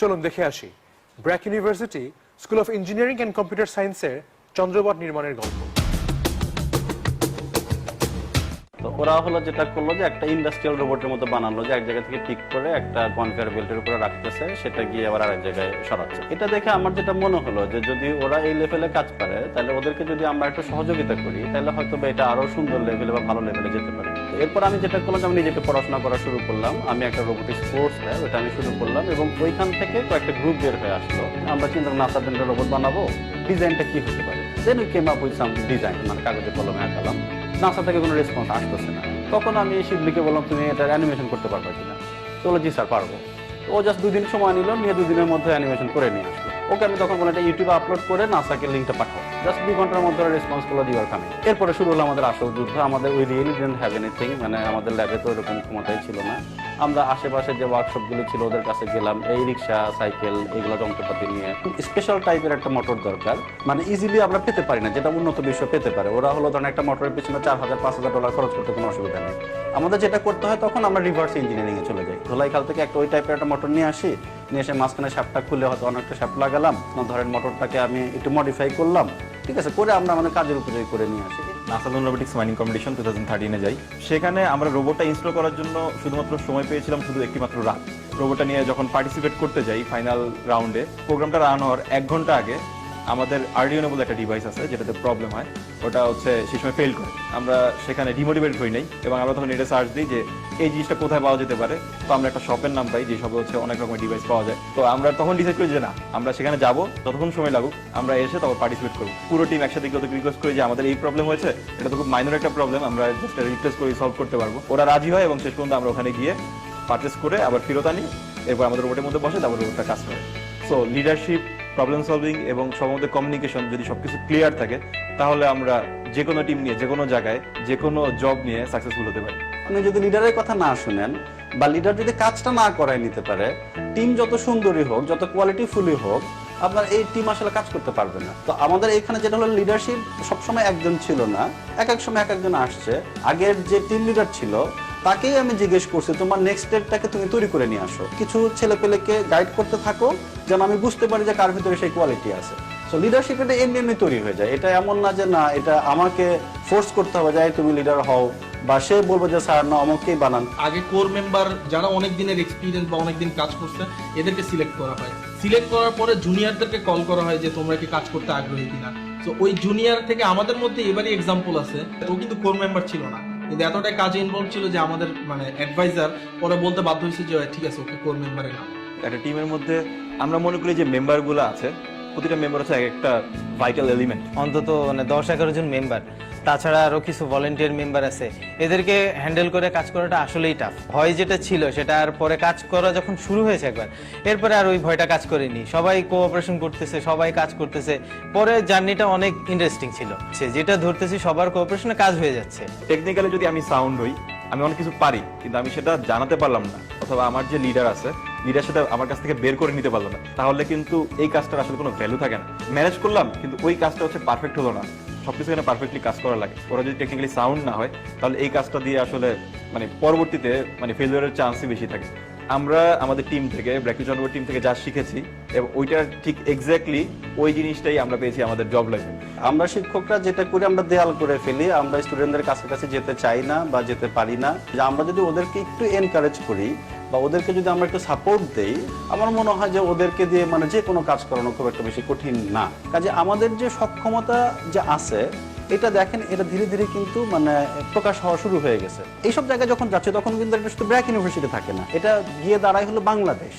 চলুন দেখে আসি। BRAC university school of engineering and computer সায়েন্সের চন্দ্রবট নির্মাণের গল্প। তো ওরা হলো যেটা করল যে একটা ইন্ডাস্ট্রিয়াল রোবটের মতো বানালো যে এক জায়গা থেকে পিক করে একটা কনভেয়ার বেল্টের উপরে রাখতেছে, সেটা গিয়ে আবার আরেক জায়গায় সরাচ্ছে। এটা দেখে আমার যেটা মনে হলো যে যদি ওরা এই লেভেলে কাজ পারে তাহলে ওদেরকে যদি আমরা একটু সহযোগিতা করি, তাহলে হয়তো এটা আরও সুন্দর লেভেলে বা ভালো লেভেলে যেতে পারে। এরপর আমি যেটা করলাম আমি নিজেকে পড়াশোনা করা শুরু করলাম। আমি একটা রোবোটিক্স কোর্স ল্যাব ওটা আমি শুরু করলাম এবং ওইখান থেকে কয়েকটা গ্রুপ বের হয়ে আসলো। আমরা চিন্তা নাসা বেন্ডের রোবট বানাবো ডিজাইনটা কি হতে পারে? Then we came up with some design মানে কাগজে কলমে আঁকালাম। নাসা থেকে কোনো রেসপন্স আসতেছে না। তখন আমি শিবলিকে বললাম, তুমি এটা অ্যানিমেশন করতে পারবে কিনা? তো বলে জি স্যার পারব। ও জাস্ট দুদিন সময় নিল, নিয়ে দুদিনের মধ্যে অ্যানিমেশন করে নিয়ে আসলো। ওকে আমি তখন বলে, এটা ইউটিউবে আপলোড করে নাসাকে লিঙ্কটা পাঠাও। জাস্ট দুই ঘণ্টার মধ্যে রেসপন্স করল দিওয়ার খানে এরপরে শুরু হলো আমাদের আসল যুদ্ধ। আমাদের we really didn't have anything মানে আমাদের ল্যাবে তো এরকম ক্ষমতাই ছিল না। আমরা আশেপাশে যে ওয়ার্কশপগুলো ছিল ওদের কাছে গেলাম। এই রিক্সা সাইকেল এগুলো যন্ত্রপাতি নিয়ে। স্পেশাল টাইপের একটা মোটর দরকার। মানে ইজিলি আমরা পেতে পারি না, যেটা উন্নত বিশ্ব পেতে পারে। ওরা হলো ধরেন একটা মোটরের পিছনে চার হাজার, পাঁচ হাজার ডলার খরচ করতে কোনো অসুবিধা নেই। আমাদের যেটা করতে হয় তখন আমরা রিভার্স ইঞ্জিনিয়ারিংয়ে চলে যাই। ধোলাইখাল থেকে একটা ওই টাইপের একটা মোটর নিয়ে আসি। নিয়ে এসে মাঝখানে সাপটা খুলে হয়তো অনেকটা সাপ লাগালাম। ধরেন মোটরটাকে আমি একটু মডিফাই করলাম। ঠিক আছে, করে আমরা আমাদের কাজের উপযোগী করে নিয়ে আসি। নাসালন robotics mining competition two thousand থার্টিনে যাই। সেখানে আমরা রোবটটা ইনস্টল করার জন্য শুধুমাত্র সময় পেয়েছিলাম শুধু একটিমাত্র রাত রোবটটা নিয়ে যখন পার্টিসিপেট করতে যাই ফাইনাল রাউন্ডে প্রোগ্রামটা রান হওয়ার এক ঘণ্টা আগে আমাদের আর্ডিওনো বলে একটা ডিভাইস আছে যেটাতে প্রবলেম হয়। ওটা হচ্ছে সেই সময় ফেল করে। আমরা সেখানে ডিমোটিভেট হই নাই এবং আমরা তখন এটা সার্চ দিই যে এই জিনিসটা কোথায় পাওয়া যেতে পারে। তো আমরা একটা শপের নাম পাই, যে শপে হচ্ছে অনেক রকমের ডিভাইস পাওয়া যায়। তো আমরা তখন ডিসাইড করি যে না, আমরা সেখানে যাব, যতক্ষণ সময় লাগুক, আমরা এসে তখন পার্টিসিপেট করব। পুরো টিম একসাথে গিয়ে রিকোয়েস্ট করি যে আমাদের এই প্রবলেম হয়েছে, এটা তো খুব মাইনর একটা প্রবলেম আমরা জাস্ট রিকোয়েস্ট করি সলভ করতে পারব। ওরা রাজি হয় এবং শেষ পর্যন্ত আমরা ওখানে গিয়ে পারচেস করে আবার ফেরত আনি, এরপর আমাদের রোবটের মধ্যে বসে তারপর রোবটটা কাজ করে। সো লিডারশিপ প্রবলেম সলভিং এবং সম্বন্ধে কমিউনিকেশন যদি সবকিছু ক্লিয়ার থাকে, তাহলে আমরা যে কোনো টিম নিয়ে, যে কোনো জায়গায়, যে কোনো জব নিয়ে সাকসেসফুল হতে পারি। আপনি যদি লিডারের কথা না শুনেন বা লিডার যদি কাজটা না করায় নিতে পারে টিম যত সুন্দরী হোক, যত কোয়ালিটিফুলি হোক, আপনার এই টিম আসলে কাজ করতে পারবে না। তো আমাদের এখানে যেটা হলো লিডারশিপ সবসময় একজন ছিল না, এক এক সময় এক একজন আসছে। আগের যে টিম লিডার ছিল তাকেই আমি জিজ্ঞেস করছি, তোমার নেক্সট স্টেপটাকে তুমি তৈরি করে নিয়ে আসো। কিছু ছেলে পেলেকে গাইড করতে থাকো, যেন আমি বুঝতে পারি যে কার ভিতরে সেই কোয়ালিটি আছে। সো লিডারশিপ এটা এমনি এমনি তৈরি হয়ে যায়। এটা এমন না যে না, এটা আমাকে ফোর্স করতে হবে যে তুমি লিডার হও। বা সে বলব যে, স্যার, না, আমাকেই বানান। আগে কোর মেম্বার যারা অনেক দিনের এক্সপিরিয়েন্স বা অনেক দিন কাজ করছে, এদেরকে সিলেক্ট করা হয়। সিলেক্ট করার পরে জুনিয়রদেরকে কল করা হয় যে, তোমরা কি কাজ করতে আগ্রহী কিনা? তো ওই জুনিয়র থেকে আমাদের মধ্যে এবারই এক্সাম্পল আছে। ও কিন্তু কোর মেম্বার ছিল না। কিন্তু এতটাই কাজে ইনভলভ ছিল যে আমাদের মানে অ্যাডভাইজার পরে বলতে বাধ্য হয়েছে যে ঠিক আছে ওকে কোর মেম্বারে না একটা টিমের মধ্যে আমরা মনে করি যে মেম্বারগুলো আছে প্রতিটা মেম্বার হচ্ছে এক একটা ভাইটাল এলিমেন্ট অন্তত মানে দশ এগারো জন মেম্বার তাছাড়া আরও কিছু ভলেন্টিয়ার মেম্বার আছে। এদেরকে হ্যান্ডেল করে কাজ করাটা আসলেই টাফ ভয় যেটা ছিল, সেটা আর পরে কাজ করা যখন শুরু হয়েছে একবার, এরপরে আর ওই ভয়টা কাজ করেনি। সবাই কোঅপারেশন করতেছে, সবাই কাজ করতেছে। পরে জার্নিটা অনেক ইন্টারেস্টিং ছিল। সে যেটা ধরতেছি, সবার কোঅপারেশনে কাজ হয়ে যাচ্ছে। টেকনিক্যালি যদি আমি সাউন্ড হই, আমি অনেক কিছু পারি, কিন্তু আমি সেটা জানাতে পারলাম না। অথবা আমার যে লিডার আছে লিডার সেটা আমার কাছ থেকে বের করে নিতে পারল না। তাহলে কিন্তু এই কাজটার আসলে কোনো ভ্যালু থাকে না। ম্যানেজ করলাম, কিন্তু ওই কাজটা হচ্ছে পারফেক্ট হলো না। সবকিছু এখানে পারফেক্টলি কাজ করা লাগে। ওরা যদি টেকনিক্যালি সাউন্ড না হয়, তাহলে এই কাজটা দিয়ে আসলে মানে পরবর্তীতে মানে ফেলিওরের চান্সই বেশি থাকে। আমরা আমাদের টিম থেকে ব্র্যাকি জনবর টিম থেকে যা শিখেছি, এবং ওইটার ঠিক এক্স্যাক্টলি ওই জিনিসটাই আমরা পেয়েছি আমাদের জব লাইফে আমরা শিক্ষকরা যেটা করি আমরা দেয়াল করে ফেলি, আমরা স্টুডেন্টদের কাছে কাছে যেতে চাই না বা যেতে পারি না। আমরা যদি ওদেরকে একটু এনকারেজ করি বা ওদেরকে যদি আমরা একটু সাপোর্ট দেই, আমার মনে হয় যে ওদেরকে দিয়ে মানে যে কোনো কাজ করানো খুব একটা বেশি কঠিন না। কাজে আমাদের যে সক্ষমতা যে আছে, এটা দেখেন, এটা ধীরে ধীরে কিন্তু মানে প্রকাশ হওয়া শুরু হয়ে গেছে। এইসব জায়গায় যখন যাচ্ছে, তখন কিন্তু এটা শুধু ব্র্যাক ইউনিভার্সিটি থাকে না। এটা গিয়ে দাঁড়ায় হলো বাংলাদেশ।